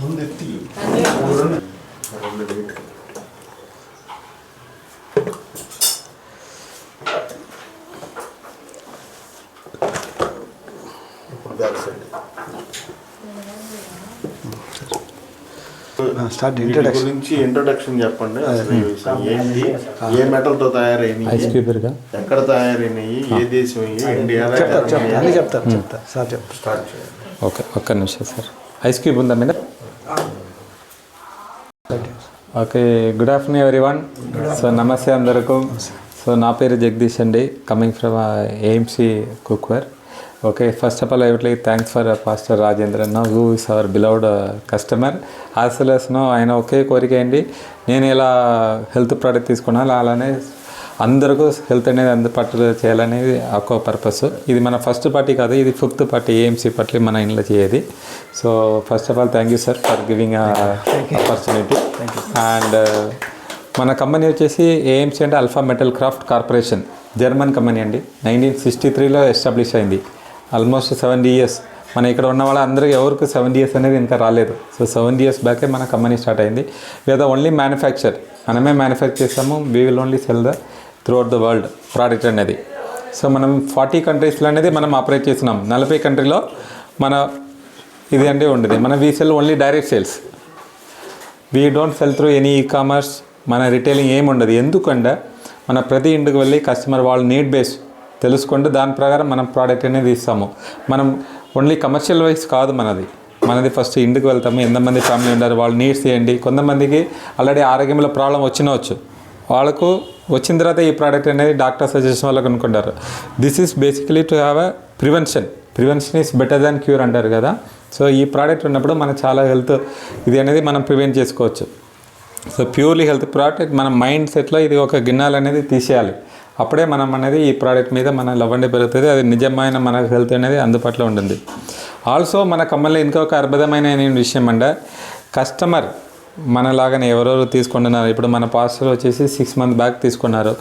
ముందు ఎత్తి ఇప్పుడు బ్యాక్ సైడ్ స్టార్ట్ ఇంట్రడక్షన్ గురించి ఇంట్రొడక్షన్ చెప్పండి. అసలు ఏంటి? ఏ మెటల్తో తయారైనవి ఐస్ క్యూబర్గా ఎక్కడ తయారైనవి ఏ దేశం ఇండియా చెప్తారు చెప్తారు అన్నీ చెప్తారు చెప్తారు సార్ చెప్తారు స్టార్ట్ చేయండి. ఓకే ఒక్క నిమిషం సార్. ఐస్ క్యూబ్ ఉందా మీద? Okay good afternoon everyone so నమస్తే అందరికీ. సో నా పేరు జగదీష్ అండి. Coming from AMC cookware okay first of all I like thanks for pastor Rajendra అన్న who is our beloved customer as know ఆయన ఒకే కోరిక ఏంటి? నేను ఇలా హెల్త్ ప్రోడక్ట్ తీసుకున్నాను అలానే అందరికీ హెల్త్ అనేది అందుబాటులో చేయాలనేది ఒక పర్పస్ ఇది మన ఫస్ట్ పార్టీ కాదు ఇది ఫిఫ్త్ పార్టీ ఏఎంసీ పార్టీ మన ఇంట్లో చేయది. So first of all thank you sir for giving opportunity and మన కంపెనీ వచ్చేసి ఏఎంసీ అంటే alpha metal craft corporation German company అండి. నైన్టీన్ సిక్స్టీ త్రీలో ఎస్టాబ్లిష్ అయింది. ఆల్మోస్ట్ సెవెంటీ ఇయర్స్ మన ఇక్కడ ఉన్న వాళ్ళందరికీ ఎవరికి సెవెంటీ ఇయర్స్ అనేది ఇంకా రాలేదు. సో సెవెంటీ ఇయర్స్ బ్యాకే మన కంపెనీ స్టార్ట్ అయింది. లేదా ఓన్లీ మ్యానుఫ్యాక్చర్ మనమే మ్యానుఫ్యాక్చర్ చేస్తాము. We will only sell the throughout the world product అనేది. సో మనం ఫార్టీ కంట్రీస్లో అనేది మనం ఆపరేట్ చేస్తున్నాం. నలభై కంట్రీలో మన ఇది అంటే ఉండేది. మన we sell only direct sales we don't sell through any E commerce మన రిటైలింగ్ ఏమి ఉండదు. ఎందుకంటే మన ప్రతి ఇంటికి వెళ్ళి కస్టమర్ వాళ్ళ నీడ్ బేస్ తెలుసుకుంటే దాని ప్రకారం మనం ప్రోడక్ట్ అనేది ఇస్తాము. మనం ఓన్లీ కమర్షియల్ వైస్ కాదు మనది. మనది ఫస్ట్ ఇంటికి వెళ్తాము ఎంతమంది ఫ్యామిలీ ఉండారు వాళ్ళు నీడ్స్ చేయండి కొంతమందికి ఆల్రెడీ ఆరోగ్యంలో ప్రాబ్లం వచ్చినవచ్చు వాళ్ళకు వచ్చిన తర్వాత ఈ ప్రోడక్ట్ అనేది డాక్టర్ సజెషన్ వాళ్ళకు కొనుక్కుంటారు. This is basically to have a prevention prevention is better than cure అంటారు కదా. సో ఈ ప్రోడక్ట్ ఉన్నప్పుడు మనం చాలా హెల్త్ ఇది అనేది మనం ప్రివెంట్ చేసుకోవచ్చు. సో ప్యూర్లీ హెల్త్ ప్రోడక్ట్ మన మైండ్ సెట్లో ఇది ఒక గిన్నెలు అనేది తీసేయాలి. అప్పుడే మనం అనేది ఈ ప్రోడక్ట్ మీద మన లవ్ అనేది పెరుగుతుంది అది నిజమైన మన హెల్త్ అనేది అందుబాటులో ఉంటుంది. ఆల్సో మన కమ్మల్లో ఇంకొక అద్భుతమైన విషయం అంటే కస్టమర్ మనలాగానే ఎవరెవరు తీసుకుంటున్నారు? ఇప్పుడు మన పాస్టర్ వచ్చేసి సిక్స్ మంత్ బ్యాక్ తీసుకున్నారు.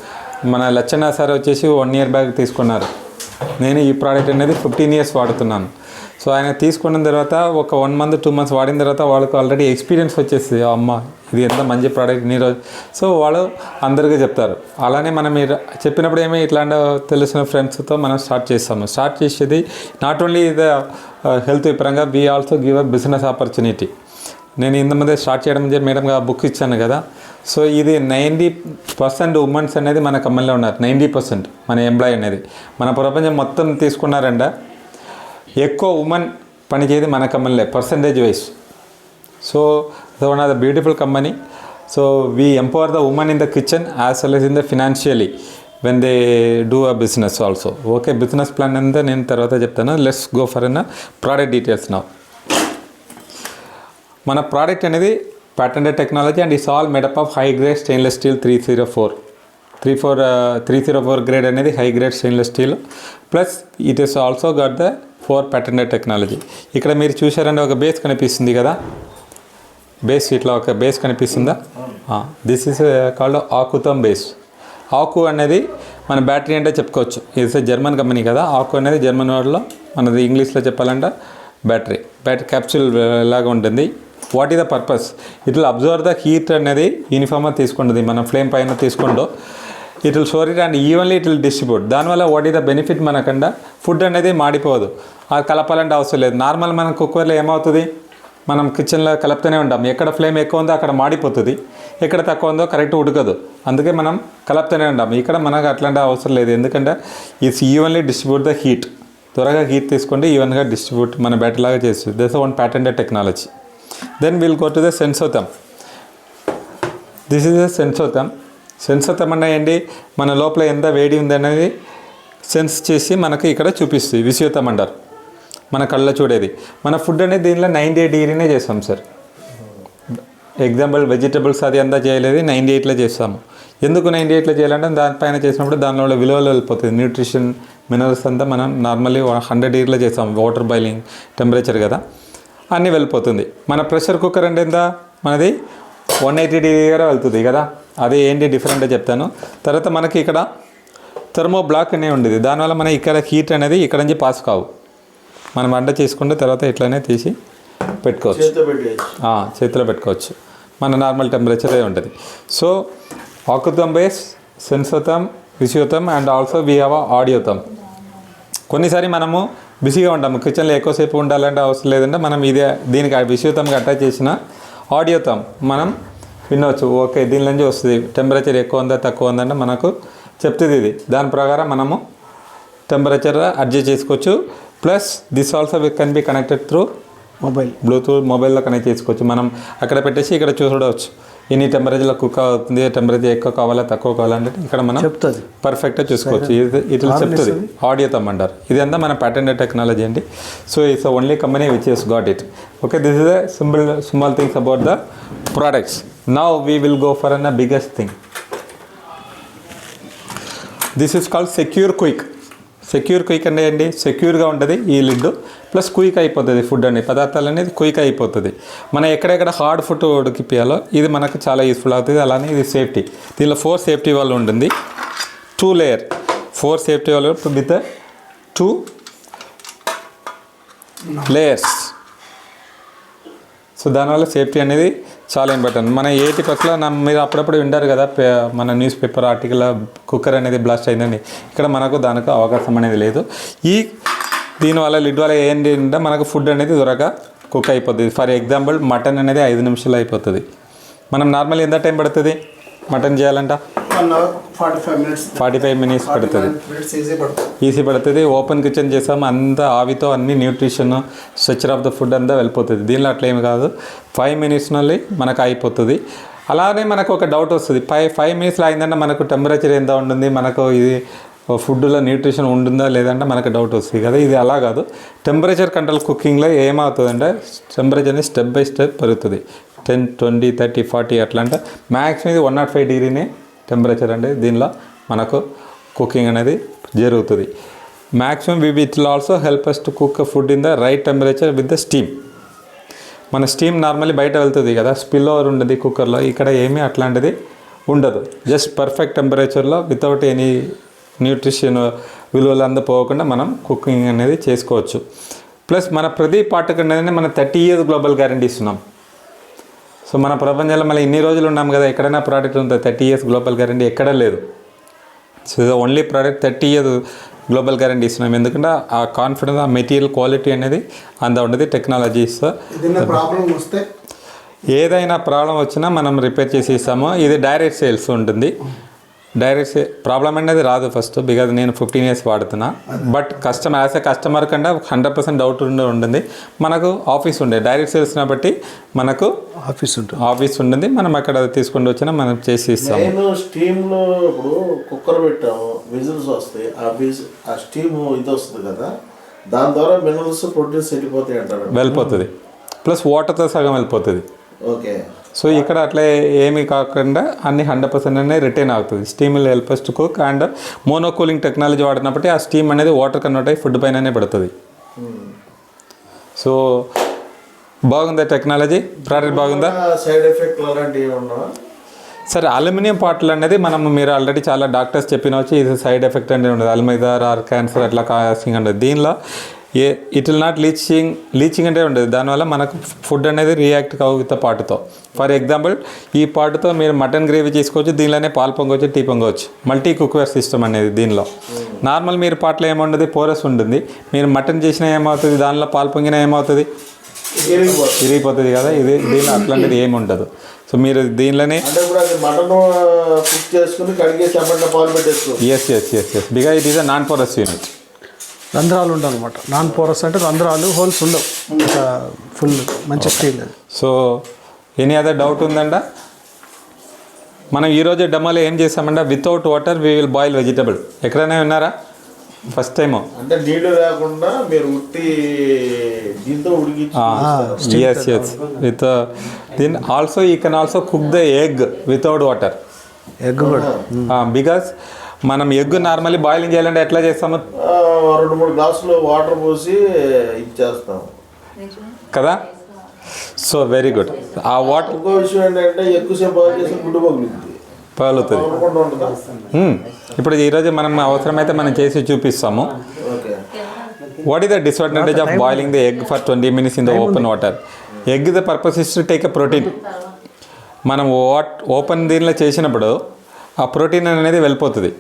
మన లచ్చన్న సార్ వచ్చేసి వన్ ఇయర్ బ్యాక్ తీసుకున్నారు. నేను ఈ ప్రోడక్ట్ అనేది ఫిఫ్టీన్ ఇయర్స్ వాడుతున్నాను. సో ఆయన తీసుకున్న తర్వాత ఒక వన్ మంత్ టూ మంత్స్ వాడిన తర్వాత వాళ్ళకు ఆల్రెడీ ఎక్స్పీరియన్స్ వచ్చేస్తుంది అమ్మ ఇది ఎంత మంచి ప్రోడక్ట్ నీ రోజు సో వాళ్ళు అందరికీ చెప్తారు. అలానే మనం మీరు చెప్పినప్పుడు ఏమి ఇట్లాంటి తెలిసిన ఫ్రెండ్స్తో మనం స్టార్ట్ చేస్తాము. స్టార్ట్ చేసేది నాట్ ఓన్లీ ద హెల్త్ పరంగా we also give a business opportunity నేను ఇంతమంది స్టార్ట్ చేయడం మేడం మేడంగా బుక్ ఇచ్చాను కదా. సో ఇది నైంటీ పర్సెంట్ ఉమెన్స్ అనేది మన కమ్మల్లో ఉన్నారు. నైంటీ పర్సెంట్ మన ఎంప్లాయ్ అనేది. మన ప్రపంచం మొత్తం తీసుకున్నారంట. ఎక్కువ ఉమెన్ పనిచేది మన కంపెనీలే percentage wise so one of the beautiful company so we empower the women in the kitchen as well as in the financially when they do a business also okay business plan అంతా నేను తర్వాత చెప్తాను. Let's go for an product details నా మన product అనేది patented technology and it's all made up of high grade stainless steel three zero four three four three zero four grade అనేది high grade stainless steel plus it is also got the four patented technology. ఇక్కడ మీరు చూసారంటే ఒక base కనిపిస్తుంది కదా? Base ఇట్లా ఒక base కనిపిస్తుందా? This is called Accutherm base ఆకు అనేది మన బ్యాటరీ అంటే చెప్పుకోవచ్చు. ఇది జర్మన్ కంపెనీ కదా? ఆకు అనేది జర్మన్ వర్డ్లో మనది ఇంగ్లీష్లో చెప్పాలంటే బ్యాటరీ. బ్యాటరీ క్యాప్సూల్ లాగా ఉంటుంది. What is the purpose it will observe the heat అనేది యూనిఫామ్గా తీసుకుంటుంది. మనం ఫ్లేమ్ పైన తీసుకుంటూ it will store it and evenly it will distribute దానివల్ల వాట్ ఈ ద బెనిఫిట్ మనకండా? ఫుడ్ అనేది మాడిపోదు. అది కలపాలంటే అవసరం లేదు. నార్మల్ మనం కుక్కర్లో ఏమవుతుంది? మనం కిచెన్లో కలుపుతూనే ఉంటాం. ఎక్కడ ఫ్లేమ్ ఎక్కువ ఉందో అక్కడ మాడిపోతుంది. ఎక్కడ తక్కువ ఉందో కరెక్ట్ ఉడకదు. అందుకే మనం కలుపుతూనే ఉంటాం. ఇక్కడ మనకు అట్లాంటి అవసరం లేదు. ఎందుకంటే it's evenly distribute the heat త్వరగా హీట్ తీసుకుంటే ఈవెన్గా డిస్ట్రిబ్యూట్ మన బ్యాటరీ లాగా చేస్తుంది. This one patented technology then will go to the Sensotherm this is the Sensotherm sensor అంటే ఏంటి మన లోపల ఎంత వేడి ఉందనేది సెన్స్ చేసి మనకి ఇక్కడ చూపిస్తుంది. విశ్వతమండర్. అంటారు మన కళ్ళ చూడేది. మన ఫుడ్ అనేది దీనిలో నైంటీ ఎయిట్ డిగ్రీనే చేస్తాం సార్. ఎగ్జాంపుల్ వెజిటబుల్స్ అది అంతా చేయలేదు నైంటీ ఎయిట్లో చేస్తాము. ఎందుకు నైంటీ ఎయిట్లో చేయాలంటే దానిపైన చేసినప్పుడు దానిలో విలువలు వెళ్ళిపోతుంది న్యూట్రిషన్ మినరల్స్ అంతా మనం నార్మల్లీ హండ్రెడ్ డిగ్రీలో చేస్తాం. వాటర్ బాయిలింగ్ టెంపరేచర్ కదా. అన్నీ వెళ్ళిపోతుంది. మన ప్రెషర్ కుక్కర్ అంటే ఎంత? మనది వన్ ఎయిటీ డిగ్రీ దగ్గర వెళ్తుంది కదా. అది ఏంటి డిఫరెంట్ చెప్తాను. తర్వాత మనకి ఇక్కడ థర్మో బ్లాక్ అనే ఉండేది. దానివల్ల మన ఇక్కడ హీట్ అనేది ఇక్కడ నుంచి పాస్ కావు. మనం వంట చేసుకుంటే తర్వాత ఇట్లానే తీసి పెట్టుకోవచ్చు. చేతిలో పెట్టుకోవచ్చు. మన నార్మల్ టెంపరేచరే ఉంటుంది. So Accutherm base Sensotherm Visiotherm and also we have Audiotherm. కొన్నిసారి మనము బిజీగా ఉంటాము కిచెన్లో ఎక్కువసేపు ఉండాలంటే అవసరం లేదంటే మనం ఇదే దీనికి విషయుతంగా అటాచ్ చేసిన ఆడియోతం మనం వినవచ్చు ఓకే దీని నుంచి వస్తుంది. టెంపరేచర్ ఎక్కువ ఉందా తక్కువ ఉందంటే మనకు చెప్తుంది ఇది. దాని ప్రకారం మనము టెంపరేచర్ అడ్జస్ట్ చేసుకోవచ్చు. Plus this also can be connected through mobile Bluetooth మొబైల్లో కనెక్ట్ చేసుకోవచ్చు. మనం అక్కడ పెట్టేసి ఇక్కడ చూడవచ్చు ఎన్ని టెంపరేచర్లో కుక్ అవుతుంది టెంపరేచర్ ఎక్కువ కావాలా తక్కువ కావాలంటే ఇక్కడ మనం చెప్తుంది. పర్ఫెక్ట్గా చూసుకోవచ్చు. ఇది ఇట్లా చెప్తుంది. ఆడియో తమ్మంటారు ఇదంతా మన ప్యాటెంట్ టెక్నాలజీ అండి. So it's only company which is got it okay this is the simple small things about the products now we will go for an a biggest thing this is called secure quick secure quick అంటే ఏంటి? సెక్యూర్గా ఉంటుంది ఈ lid plus quick అయిపోతుంది food అండి పదార్థాలు అనేది quick అయిపోతుంది. మనం ఎక్కడెక్కడ హార్డ్ ఫుడ్ ఉడికిపోయాలో ఇది మనకు చాలా యూస్ఫుల్ అవుతుంది. అలానే ఇది సేఫ్టీ దీనిలో ఫోర్ సేఫ్టీ వాళ్ళు ఉంటుంది. Two layer four safety valves with two layers so దానివల్ల సేఫ్టీ అనేది చాలా ఇంపార్టెంట్ మన ఏటి పక్కల మీరు అప్పుడప్పుడు వింటారు కదా పే- మన న్యూస్ పేపర్ ఆర్టికల్ కుక్కర్ అనేది బ్లాస్ట్ అయిందని ఇక్కడ మనకు దానికి అవకాశం అనేది లేదు. ఈ దీనివల్ల లిడ్ వల్ల ఏంటి అంటే మనకు ఫుడ్ అనేది దొరక కుక్ అయిపోతుంది ఫర్ ఎగ్జాంపుల్ మటన్ అనేది ఐదు నిమిషాలు అయిపోతుంది. మనం నార్మల్ ఎంత టైం పడుతుంది? మటన్ చేయాలంట? ఫార్టీ ఫైవ్ మినిట్స్ పడుతుంది. ఈజీ పడుతుంది. ఓపెన్ కిచెన్ చేసాము అంతా ఆవితో అన్ని nutrition structure of the food అంతా వెళ్ళిపోతుంది. దీనిలో అట్లా ఏమి కాదు. ఫైవ్ మినిట్స్ నుండి మనకు అయిపోతుంది. అలానే మనకు ఒక డౌట్ వస్తుంది. ఫైవ్ ఫైవ్ మినిట్స్లో అయిందంటే మనకు టెంపరేచర్ ఎంత ఉంటుంది మనకు ఇది ఫుడ్లో న్యూట్రిషన్ ఉంటుందా లేదంటే మనకు డౌట్ వస్తుంది కదా. ఇది అలా కాదు. టెంపరేచర్ కంట్రోల్ కుకింగ్లో ఏమవుతుందంటే టెంపరేచర్ని స్టెప్ బై స్టెప్ పెరుగుతుంది. టెన్ ట్వంటీ థర్టీ ఫార్టీ అట్లా అంటే మ్యాక్సిమం ఇది వన్ నాట్ ఫైవ్ డిగ్రీనే టెంపరేచర్ అంటే దీనిలో మనకు కుకింగ్ అనేది జరుగుతుంది. Maximum we with also help us to cook food in the right temperature with the steam మన స్టీమ్ నార్మల్లీ బయట వెళ్తుంది కదా స్పిల్ ఓవర్ ఉండదు కుక్కర్లో ఇక్కడ ఏమీ అట్లాంటిది ఉండదు. జస్ట్ పర్ఫెక్ట్ టెంపరేచర్లో వితౌట్ ఎనీ న్యూట్రిషన్ విలువలు అందపోకుండా మనం కుకింగ్ అనేది చేసుకోవచ్చు. ప్లస్ మన ప్రతి పాటకు అనేది మనం థర్టీ ఇయర్స్ గ్లోబల్ గ్యారంటీ ఇస్తున్నాం. సో మన ప్రపంచంలో మళ్ళీ ఇన్ని రోజులు ఉన్నాం కదా ఎక్కడైనా ప్రోడక్ట్ ఉందో? థర్టీ ఇయర్స్ గ్లోబల్ గ్యారంటీ ఎక్కడ లేదు. సో ఇది only product thirty years global guarantee ఇస్తున్నాం. ఎందుకంటే ఆ కాన్ఫిడెన్స్ ఆ మెటీరియల్ క్వాలిటీ అనేది అంత ఉండదు టెక్నాలజీస్ ప్రాబ్లం వస్తే? ఏదైనా ప్రాబ్లం వచ్చినా మనం రిపేర్ చేసి ఇస్తాము. ఇది డైరెక్ట్ సేల్స్ ఉంటుంది. డైరెక్ట్ ప్రాబ్లం అనేది రాదు ఫస్ట్ బికాజ్ నేను ఫిఫ్టీన్ ఇయర్స్ వాడుతున్నా. But customer as a customer కంటే హండ్రెడ్ పర్సెంట్ డౌట్ ఉండి ఉంటుంది మనకు ఆఫీస్ ఉండే. డైరెక్ట్ సేల్స్ బట్టి మనకు ఆఫీస్ ఉంటుంది. ఆఫీస్ ఉంటుంది మనం అక్కడ తీసుకొని వచ్చినా మనం చేసి ఇస్తాము. నేను స్టీమ్లో ఇప్పుడు కుక్కర్ పెట్టాము. విజిల్స్ వస్తాయి. ఆ విజ్ ఆ స్టీమ్ ఇది వస్తుంది కదా. దాని ద్వారా మినరల్స్ ప్రోటీన్స్ వెళ్ళిపోతాయి అంటారు. వెళ్ళిపోతుంది. ప్లస్ వాటర్తో సగం వెళ్ళిపోతుంది. ఓకే. సో ఇక్కడ అట్లా ఏమీ కాకుండా అన్ని హండ్రెడ్ పర్సెంట్ అనేది రిటైన్ అవుతుంది. Steam will help to cook and mono cooling technology వాడినప్పటికీ ఆ స్టీమ్ అనేది వాటర్ కన్వర్ట్ అయ్యి ఫుడ్ పైననే పడుతుంది. సో బాగుందా టెక్నాలజీ ప్రోడక్ట్ బాగుందా? సైడ్ ఎఫెక్ట్ అలాంటివి ఉండవా సరే అల్యూమినియం పాటలు అనేది మనం మీరు ఆల్రెడీ చాలా డాక్టర్స్ చెప్పిన వచ్చి ఇది సైడ్ ఎఫెక్ట్ అనేది ఉండదు. అల్మైదార్ ఆర్ క్యాన్సర్ అట్లా కాసింగ్ ఉండదు. దీనిలో ఏ it will not leaching leaching అంటే ఉండదు. దానివల్ల మనకు ఫుడ్ అనేది రియాక్ట్ కావు విత్ పాటుతో. ఫర్ ఎగ్జాంపుల్ ఈ పాటుతో మీరు మటన్ గ్రేవీ చేసుకోవచ్చు దీనిలోనే పాలు పొంగవచ్చు టీ పొంగవచ్చు. మల్టీ కుక్వేర్ సిస్టమ్ అనేది దీనిలో. నార్మల్ మీరు పాటలో ఏముండదు పోరస్ ఉంటుంది. మీరు మటన్ చేసినా ఏమవుతుంది దానిలో పాలు పొంగినా ఏమవుతుంది? ఇరిగిపోతుంది ఇరిగిపోతుంది కదా ఇది దీనిలో అట్లాంటిది ఏమి ఉండదు. సో మీరు దీనిలోనే yes yes yes yes బిగా it is a non porous unit రంధ్రాలు ఉండవు అనమాట నాన్ పోరస్ అంటే రంధ్రాలు హోల్స్ ఉండవు. ఫుల్ మంచి స్టీల్ అది. సో ఎనీ అదర్ డౌట్ ఉందంట? మనం ఈరోజు డెమోలో ఏం చేసామంటే without water we will boil vegetable. ఎక్కడైనా విన్నారా? ఫస్ట్ టైం అంటే నీళ్ళు లేకుండా మీరు ఉట్టి దీంతో ఉడికించి yes yes with Deen also you can also cook the egg without water. Egg కూడా. బికాస్ మనం ఎగ్ నార్మల్లీ బాయిలింగ్ చేయాలంటే ఎట్లా చేస్తాము? రెండు మూడు గ్లాసులు వాటర్ పోసి ఇచ్చేస్తాం. కదా? సో వెరీ గుడ్ ఆ వాటర్ ఇంకో విషయం ఏంటంటే ఎక్కువసేపు చేసి గుడ్డు పగులుతుంది. మ్మ్. ఇప్పుడు ఈరోజు మనం అవసరమైతే మనం చేసి చూపిస్తాము. What is the disadvantage of boiling the egg for twenty minutes in the open water egg the purpose is to take a protein మనం వాట్ ఓపెన్ దీనిలో చేసినప్పుడు ఆ ప్రోటీన్ అనేది వెళ్ళిపోతుంది.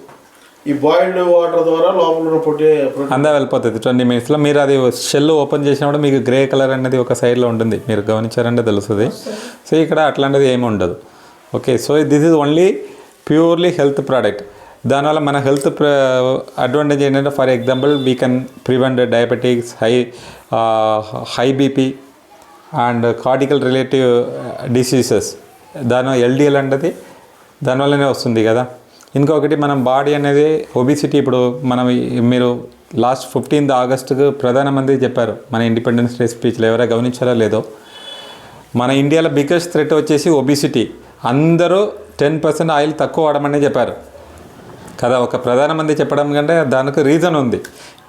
ఈ బాయిల్డ్ వాటర్ ద్వారా లోపల ప్రోటీన్ అందా వెళ్ళిపోతుంది. ట్వంటీ మినిట్స్లో మీరు అది షెల్ ఓపెన్ చేసినప్పుడు మీకు గ్రే కలర్ అనేది ఒక సైడ్లో ఉంటుంది. మీరు గమనించారంటే తెలుస్తుంది. సో ఇక్కడ అట్లాంటిది ఏమి ఉండదు. Okay so this is only purely health product. దానివల్ల మన హెల్త్ అడ్వాంటేజ్ ఏంటంటే for example we can prevent diabetics high high BP and cortical relative diseases దాని ఎల్డిఎల్ అంటది. దానివల్లనే వస్తుంది కదా. ఇంకొకటి మనం బాడీ అనేది ఒబిసిటీ ఇప్పుడు మనం మీరు లాస్ట్ ఫిఫ్టీన్త్ ఆగస్టుకు ప్రధానమంత్రి చెప్పారు. మన ఇండిపెండెన్స్ డే స్పీచ్లో ఎవరైనా గమనించారో లేదో. మన ఇండియాలో బిగ్గెస్ట్ థ్రెట్ వచ్చేసి ఒబిసిటీ అందరూ టెన్ పర్సెంట్ ఆయిల్ తక్కువ వాడమని చెప్పారు. కదా ఒక ప్రధానమంత్రి చెప్పడం కంటే దానికి రీజన్ ఉంది.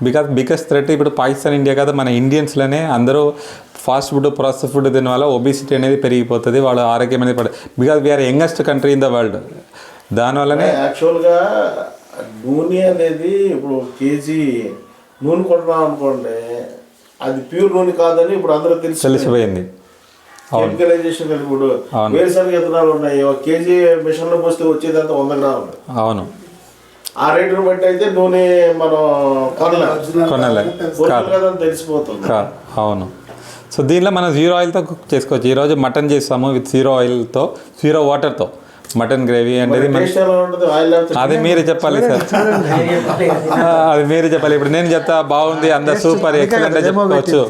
బికాస్ బిగ్గెస్ట్ థ్రెట్ ఇప్పుడు పాకిస్తాన్ ఇండియా కదా మన ఇండియన్స్లోనే అందరూ ఫాస్ట్ ఫుడ్ ప్రాసెస్ ఫుడ్ తినడం వల్ల ఒబిసిటీ అనేది పెరిగిపోతుంది వాళ్ళ ఆరోగ్యం అనేది పడ because we are youngest country in the world దానివల్లనే యాక్చువల్గా నూనె అనేది ఇప్పుడు కేజీ నూనె కొంటున్నాం అనుకోండి అది ప్యూర్ నూనె కాదని ఇప్పుడు అందరూ తెలిసి. తెలిసిపోయింది. కెమికలైజేషన్ ఇప్పుడు. వేరుశనగ విత్తనాలు ఉన్నాయి ఒక కేజీ మిషన్లో పోస్తే వచ్చేదంతా వంద గ్రాములు. అవును. ఆ రేటును బట్టి అయితే నూనె మనం కొనలేం. కొనాలి. తెలిసిపోతుంది. అవును. సో దీనిలో మనం జీరో ఆయిల్తో కుక్ చేసుకోవచ్చు. ఈరోజు మటన్ చేస్తాము విత్ జీరో ఆయిల్తో జీరో వాటర్తో. మటన్ గ్రేవీ అనేది అది మీరు చెప్పాలి సార్. అది మీరు చెప్పాలి. ఇప్పుడు నేను చెప్తా బాగుంది అంత సూపర్ ఎక్సలెంట్ చెప్పుకోవచ్చు.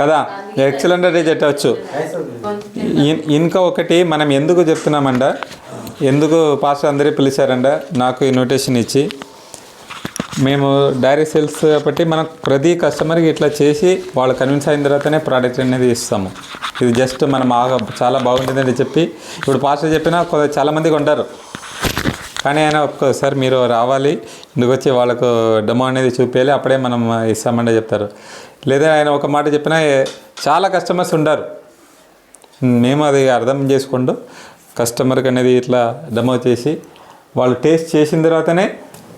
కదా? ఎక్సలెంట్ అంటే చెప్పవచ్చు ఇంకా ఒకటి మనం ఎందుకు చెప్తున్నామంట? ఎందుకు పాస్టర్ అందరూ పిలిచారంట? నాకు ఇన్విటేషన్ ఇచ్చి. మేము డైరీ సేల్స్ కాబట్టి మనం ప్రతి కస్టమర్కి ఇట్లా చేసి వాళ్ళు కన్విన్స్ అయిన తర్వాతనే ప్రోడక్ట్ అనేది ఇస్తాము. ఇది జస్ట్ మనం బాగా చాలా బాగుంటుందని చెప్పి ఇప్పుడు పాస్టర్ చెప్పినా కొ- చాలామంది కొంటారు. కానీ ఆయన ఒక్కసారి మీరు రావాలి ఇందుకు వచ్చి వాళ్ళకు డెమో అనేది చూపించాలి అప్పుడే మనం ఇస్తామంటే చెప్తారు. లేదా ఆయన ఒక మాట చెప్పినా చాలా కస్టమర్స్ ఉంటారు మేము అది అర్థం చేసుకుంటూ కస్టమర్కి అనేది ఇట్లా డెమో చేసి వాళ్ళు టేస్ట్ చేసిన తర్వాతనే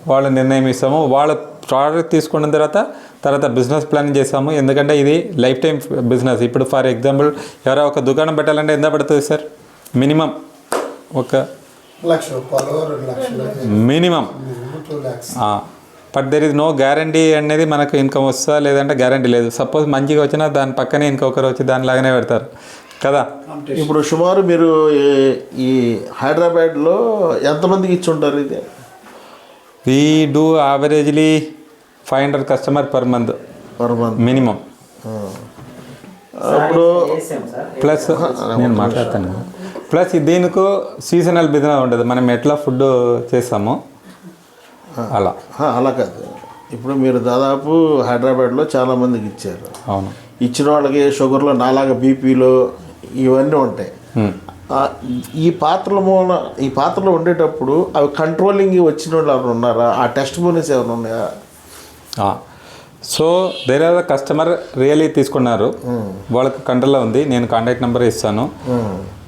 వాళ్ళు నిర్ణయం ఇస్తాము. వాళ్ళ ప్రోడక్ట్ తీసుకున్న తర్వాత తర్వాత బిజినెస్ ప్లాన్ చేస్తాము. ఎందుకంటే ఇది లైఫ్ టైం బిజినెస్ ఇప్పుడు ఫర్ ఎగ్జాంపుల్ ఎవరో ఒక దుకాణం పెట్టాలంటే ఎంత పడుతుంది సార్? మినిమం ఒక minimum. But there is no guarantee అనేది మనకు ఇన్కమ్ వస్తుందా లేదంటే గ్యారంటీ లేదు. సపోజ్ మంచిగా వచ్చినా దాని పక్కనే ఇంకొకరు వచ్చి దానిలాగానే పెడతారు. కదా? ఇప్పుడు సుమారు మీరు ఈ- ఈ హైదరాబాద్లో ఎంతమందికి ఇచ్చి ఉంటారు ఇది? We do averagely five hundred customer per month per month minimum అప్పుడు ప్లస్ నేను మాట్లాడతాను. ప్లస్ దీనికి సీజనల్ బిజినెస్ ఉంటుంది మనం ఎట్లా ఫుడ్ చేస్తామో. అలా. ఆ, అలా కాదు. ఇప్పుడు మీరు దాదాపు హైదరాబాద్లో చాలా మందికి ఇచ్చారు. అవును. ఇచ్చిన వాళ్ళకి షుగర్లో నాలాగా బీపీలు ఇవన్నీ ఉంటాయి. Hmm. ఈ పాత్రల మూల ఈ పాత్రలో ఉండేటప్పుడు అవి కంట్రోలింగ్ వచ్చిన వాళ్ళు ఎవరు ఉన్నారా? ఆ టెస్ట్ బోనెస్ ఏమైనా ఉన్నాయా? So there are customer really తీసుకున్నారు. వాళ్ళకి కంట్రోల్లో ఉంది. నేను కాంటాక్ట్ నెంబర్ ఇస్తాను.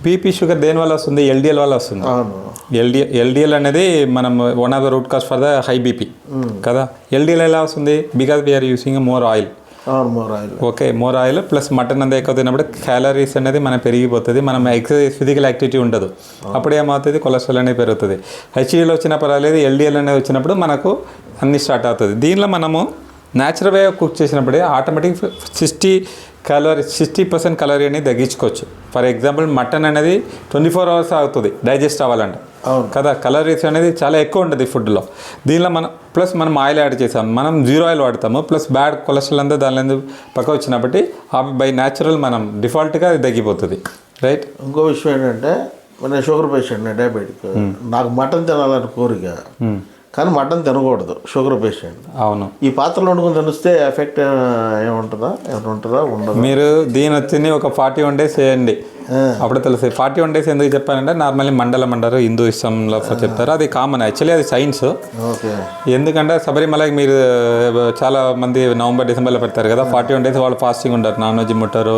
బీపీ షుగర్ దేని వల్ల వస్తుంది? ఎల్డిఎల్ వల్ల వస్తుంది. ఎల్డిఎల్ ఎల్డిఎల్ అనేది మనం one of the root cause for the high BP కదా? ఎల్డిఎల్ ఎలా వస్తుంది? Because we are using more oil okay more oil plus mutton అంతా ఎక్కువ తిన్నప్పుడు క్యాలరీస్ అనేది మనం పెరిగిపోతుంది మనం ఎక్సర్సైజ్ ఫిజికల్ యాక్టివిటీ ఉండదు. అప్పుడు ఏమవుతుంది? కొలెస్ట్రాల్ అనేది పెరుగుతుంది. హెచ్డిఎల్ వచ్చిన పర్వాలేదు ఎల్డిఎల్ అనేది వచ్చినప్పుడు మనకు అన్ని స్టార్ట్ అవుతుంది. దీనిలో మనము న్యాచురల్ వే కుక్ చేసినప్పుడే automatic sixty calorie sixty percent calorie అనేది తగ్గించుకోవచ్చు. ఫర్ ఎగ్జాంపుల్ మటన్ అనేది ట్వంటీ ఫోర్ అవర్స్ అవుతుంది డైజెస్ట్ అవ్వాలంటే. కదా కలరీస్ అనేది చాలా ఎక్కువ ఉంటుంది ఫుడ్లో. దీనిలో మనం ప్లస్ మనం ఆయిల్ యాడ్ చేసాం మనం జీరో ఆయిల్ వాడతాము ప్లస్ బ్యాడ్ కొలెస్ట్రాల్ అంతా దానిలో పక్క వచ్చినప్పటి బై న్యాచురల్ మనం డిఫాల్ట్గా అది తగ్గిపోతుంది. రైట్? ఇంకో విషయం ఏంటంటే నేను షుగర్ పేషెంట్ డయాబెటిక్ నాకు మటన్ తినాలని కోరిక కానీ మటన్ తినకూడదు షుగర్ పేషెంట్. అవును. ఈ పాత్రలో వండుకొని తినిస్తే ఎఫెక్ట్ ఏముంటుందా? ఏమైనా ఉంటుందా? ఉండదు? మీరు దీని వచ్చి ఒక ఫార్టీ వన్ డేస్ చేయండి. అప్పుడు తెలుసు. ఫార్టీ వన్ డేస్ ఎందుకు చెప్పానంటే నార్మల్లీ మండలం అంటారు హిందూయిజంలో చెప్తారు. అది కామన్ యాక్చువల్లీ అది సైన్స్. ఎందుకంటే శబరిమలకి మీరు చాలా మంది నవంబర్ డిసెంబర్లో పెడతారు కదా ఫార్టీ వన్ డేస్ వాళ్ళు ఫాస్టింగ్ ఉంటారు. నాన్ వెజ్ ముట్టారు.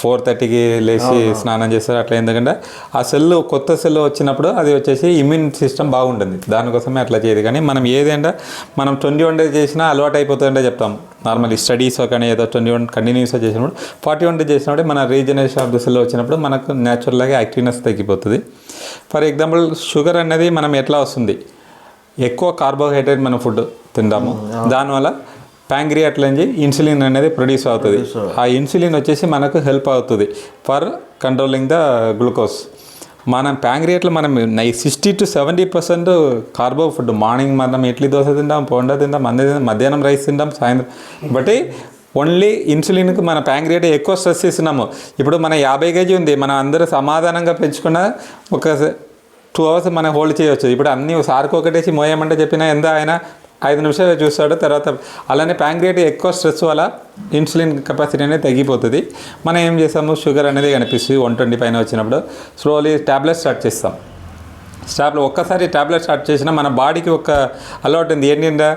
ఫోర్ థర్టీకి లేచి స్నానం చేస్తారు. అట్లా ఎందుకంటే ఆ సెల్ కొత్త సెల్ వచ్చినప్పుడు అది వచ్చేసి ఇమ్యూన్ సిస్టమ్ బాగుంటుంది. దానికోసమే అట్లా చేయదు. కానీ మనం ఏదంటే మనం ట్వంటీ వన్ డేస్ చేసినా అలవాటు అయిపోతుందంటే చెప్తాం. నార్మల్లీ స్టడీస్ కానీ ఏదో ట్వంటీ వన్ కంటిన్యూస్గా చేసినప్పుడు ఫార్టీ వన్ డేస్ చేసినప్పుడు మన రీజనరేషన్ ఆఫ్ ద సెల్ వచ్చినప్పుడు మనకు న్యాచురల్గా యాక్టివ్నెస్ తగ్గిపోతుంది. ఫర్ ఎగ్జాంపుల్ షుగర్ అనేది మనం ఎట్లా వస్తుంది? ఎక్కువ కార్బోహైడ్రేట్ మన ఫుడ్ తింటాము దానివల్ల ప్యాంక్రియాట్ నుంచి ఇన్సులిన్ అనేది ప్రొడ్యూస్ అవుతుంది. ఆ ఇన్సులిన్ వచ్చేసి మనకు హెల్ప్ అవుతుంది. ఫర్ కంట్రోలింగ్ ద గ్లూకోజ్ మనం ప్యాంక్రియాట్లో మనం నై sixty to seventy percent carbo food morning మనం ఇడ్లీ దోశ తింటాం పోండా తింటాం మంది తింటాం మధ్యాహ్నం రైస్ తింటాం సాయంత్రం. బట్టి ఓన్లీ ఇన్సులిన్కి మన ప్యాంక్రియాట్ ఎక్కువ స్ట్రెస్ ఇస్తున్నాము ఇప్పుడు మన యాభై కేజీ ఉంది. మనం అందరూ సమాధానంగా పెంచుకున్న ఒక టూ అవర్స్ మనం హోల్డ్ చేయవచ్చు ఇప్పుడు అన్ని సార్కు ఒకటేసి మోయమంటే చెప్పినా ఎంత ఆయన ఐదు నిమిషాలు చూస్తాడు తర్వాత అలానే ప్యాంక్రియాట్ ఎక్కువ స్ట్రెస్ వల్ల ఇన్సులిన్ కెపాసిటీ అనేది తగ్గిపోతుంది. మనం ఏం చేస్తాము? షుగర్ అనేది కనిపిస్తుంది. వన్ ట్వంటీ పైన వచ్చినప్పుడు స్లోలీ ట్యాబ్లెట్ స్టార్ట్ చేస్తాం. స్టాప్లో ఒక్కసారి ట్యాబ్లెట్ స్టార్ట్ చేసినా మన బాడీకి ఒక అలవాటు ఉంది. ఏంటంటే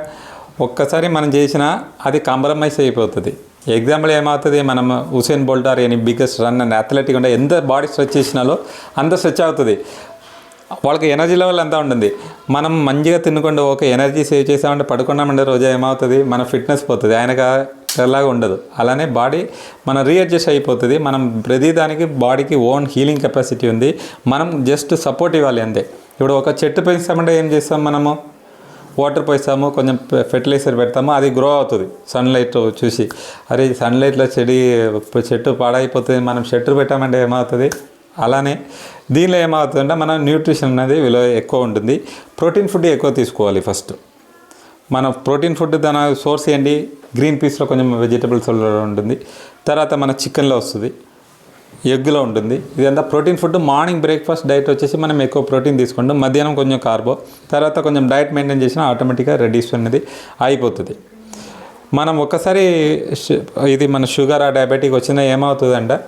ఒక్కసారి మనం చేసినా అది కాంప్రమైజ్ అయిపోతుంది. ఎగ్జాంపుల్ ఏమవుతుంది? మనం హుసేన్ బోల్టార్ అని బిగ్గెస్ట్ రన్ అండ్ అథ్లెటిక్ ఉంటే ఎంత బాడీ స్ట్రెచ్ చేసినాలో అంత స్ట్రెచ్ అవుతుంది. వాళ్ళకి ఎనర్జీ లెవెల్ అంతా ఉంటుంది. మనం మంచిగా తినకుండా ఒక ఎనర్జీ సేవ్ చేసామంటే పడుకున్నామంటే రోజు ఏమవుతుంది? మన ఫిట్నెస్ పోతుంది. ఆయనకు ఎలాగా ఉండదు. అలానే బాడీ మన రీఅడ్జస్ట్ అయిపోతుంది. మనం ప్రతిదానికి బాడీకి ఓన్ హీలింగ్ కెపాసిటీ ఉంది. మనం జస్ట్ సపోర్ట్ ఇవ్వాలి అంతే. ఇప్పుడు ఒక చెట్టు పెంచామంటే ఏం చేస్తాం మనము? వాటర్ పోస్తాము కొంచెం ఫెర్టిలైజర్ పెడతాము అది గ్రో అవుతుంది. సన్లైట్ చూసి. అరే సన్లైట్లో చెడి చెట్టు పాడైపోతుంది మనం చెట్టు పెట్టామంటే ఏమవుతుంది? అలానే దీనిలో ఏమవుతుందంటే మన న్యూట్రిషన్ అనేది విలువ ఎక్కువ ఉంటుంది. ప్రోటీన్ ఫుడ్ ఎక్కువ తీసుకోవాలి ఫస్ట్. మన ప్రోటీన్ ఫుడ్ దాని సోర్స్ ఏంటి? గ్రీన్ పీస్లో కొంచెం వెజిటబుల్స్ ఉంటుంది. తర్వాత మన చికెన్లో వస్తుంది. ఎగ్లో ఉంటుంది. ఇదంతా protein food morning breakfast diet వచ్చేసి మనం ఎక్కువ ప్రోటీన్ తీసుకుంటాం. మధ్యాహ్నం కొంచెం కార్బో తర్వాత కొంచెం డైట్ మెయింటైన్ చేసినా ఆటోమేటిక్గా రెడ్యూస్ అనేది అయిపోతుంది. మనం ఒక్కసారి షు- ఇది మన షుగర్ ఆ డయాబెటిక్ వచ్చినా ఏమవుతుందంటే?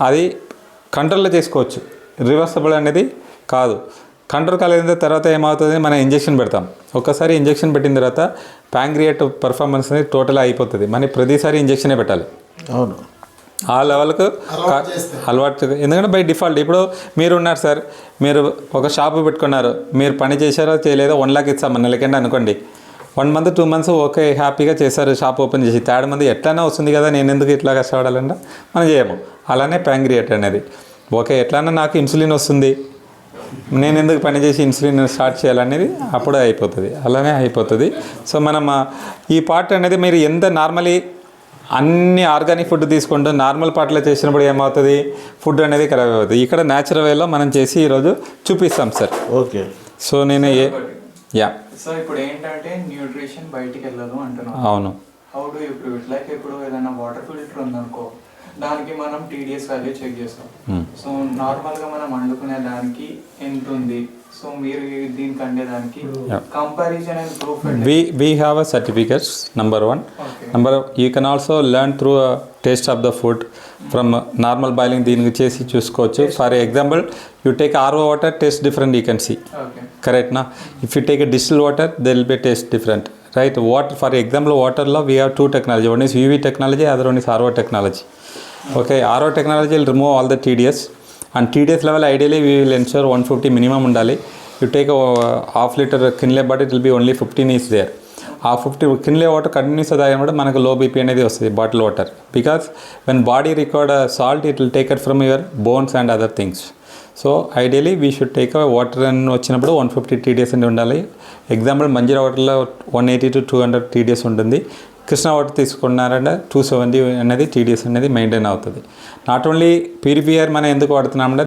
అది కంట్రోల్లో చేసుకోవచ్చు. రివర్సబుల్ అనేది కాదు. కంట్రోల్ కాలేదంటే తర్వాత ఏమవుతుంది? మనం ఇంజెక్షన్ పెడతాం. ఒక్కసారి ఇంజెక్షన్ పెట్టిన తర్వాత ప్యాంగ్రియేట్ పర్ఫార్మెన్స్ అనేది టోటల్ అయిపోతుంది. మన ప్రతిసారి ఇంజెక్షనే పెట్టాలి. అవును. ఆ లెవెల్కు అలవాటు ఎందుకంటే బై డిఫాల్ట్ ఇప్పుడు మీరు ఉన్నారు సార్ మీరు ఒక షాపు పెట్టుకున్నారు మీరు పని చేశారో చేయలేదో వన్ లాక్ ఇస్తాం నెలకండి అనుకోండి. One month two months okay హ్యాపీగా చేశారు షాప్ ఓపెన్ చేసి థర్డ్ మంత్ ఎట్లైనా వస్తుంది కదా నేను ఎందుకు ఇట్లా కష్టపడాలంటే? మనం చేయము. అలానే ప్యాంక్రియేట్ అనేది. ఓకే ఎట్లన్నా నాకు ఇన్సులిన్ వస్తుంది. నేను ఎందుకు పని చేసి ఇన్సులిన్ స్టార్ట్ చేయాలనేది అప్పుడే అయిపోతుంది. అలానే అయిపోతుంది. సో మనం ఈ పార్ట్ అనేది మీరు ఎంత నార్మలీ అన్ని ఆర్గానిక్ ఫుడ్ తీసుకుంటూ నార్మల్ పార్ట్లో చేసినప్పుడు ఏమవుతుంది? ఫుడ్ అనేది ఖరాబ్ అవుతుంది. ఇక్కడ న్యాచురల్ వేలో మనం చేసి ఈరోజు చూపిస్తాం సార్ ఓకే. సో నేను ఏ యా సో ఇప్పుడు ఏంటంటే న్యూట్రిషన్ బయటికి వెళ్ళదు అంటున్నాను అవును. How do you prove it like ఇప్పుడు ఏదైనా వాటర్ ఫిల్టర్ ఉందనుకో దానికి మనం టీడీఎస్ వాల్యూ చెక్ చేస్తాం. Hmm. సో నార్మల్గా మనం వండుకునే దానికి ఎంత ఉంది? సో మీరు దీనికి అండే దానికి Yeah. Comparison and proof we we have a certificates number one. Okay. number you can also learn through a taste of the food from uh, normal boiling దీనికి చేసి చూసుకోవచ్చు. For example you take RO water taste different you can see okay correct నా if you take distil water they will be taste different right water for example వాటర్లో we have two technology one is UV technology other one is RO technology okay RO technology will remove all the TDS and TDS level ideally we will ensure one fifty minimum ఉండాలి. You take half litre Kinley but it will be only fifteen is there a fifty Kinley water continuous తాగినప్పుడు మనకు low BP అనేది వస్తుంది bottle water because when body record salt it will take it from your bones and other things so ideally we should take water అని వచ్చినప్పుడు one fifty TDS అనేది ఉండాలి. Example Manjira వాటర్లో one eighty to two hundred TDS ఉంటుంది. Krishna water తీసుకున్నారంటే two seventy అనేది TDS అనేది maintain అవుతుంది. నాట్ ఓన్లీ పీరిపిఆర్ మనం ఎందుకు వాడుతున్నామంటే